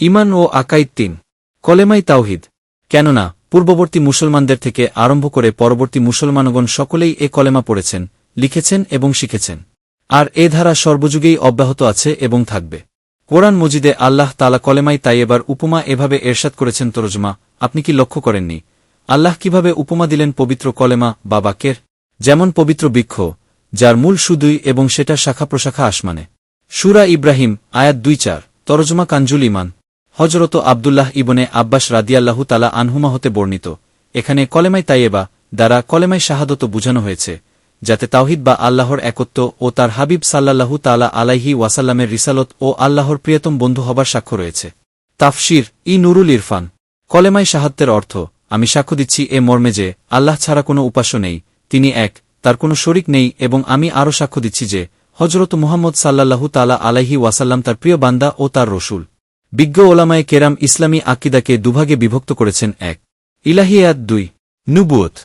ইমান ও আকাইদ তিন। কলেমাই তাওহিদ। কেননা, পূর্ববর্তী মুসলমানদের থেকে আরম্ভ করে পরবর্তী মুসলমানগণ সকলেই এ কলেমা পড়েছেন, লিখেছেন এবং শিখেছেন। আর এ ধারা সর্বযুগেই অব্যাহত আছে এবং থাকবে। কোরআন মজিদে আল্লাহ তালা কলেমাই তাই এবার উপমা এভাবে এরশাদ করেছেন তরজমা, আপনি কি লক্ষ্য করেননি? আল্লাহ কীভাবে উপমা দিলেন পবিত্র কলেমা বা বাক্যের? যেমন পবিত্র বৃক্ষ, যার মূল সুদুই এবং সেটা শাখা প্রশাখা আসমানে। সুরা ইব্রাহিম, আয়াত দুই চার, তরজমা কাঞ্জুল ইমান হজরত আবদুল্লাহ ইবনে আব্বাস রাদিয়াল্লাহু তালা আনহুমা হতে বর্ণিত। এখানে কলেমাই তাইয়েবা দ্বারা কলেমাই শাহাদত বুঝানো হয়েছে, যাতে তাওহিদ বা আল্লাহর একত্ব ও তার হাবিব সাল্লাল্লাহু তালা আলাইহি ওয়াসাল্লামের রিসালত ও আল্লাহর প্রিয়তম বন্ধু হবার সাক্ষ্য রয়েছে। তাফসির ই নুরুল ইরফান। কলেমাই সাহাত্তের অর্থ, আমি সাক্ষ্য দিচ্ছি এ মর্মে যে, আল্লাহ ছাড়া কোনো উপাস্য নেই, তিনি এক, তার কোনো শরিক নেই এবং আমি আরও সাক্ষ্য দিচ্ছি যে হজরত মুহাম্মদ সাল্লাল্লাহু তালা আলাইহি ওয়াসাল্লাম তার প্রিয় বান্দা ও তার রসুল। বিজ্ঞ ওলামায় কেরাম ইসলামী আকিদাকে দুভাগে বিভক্ত করেছেন এক। ইলাহিয়াত দুই। নুবুয়ত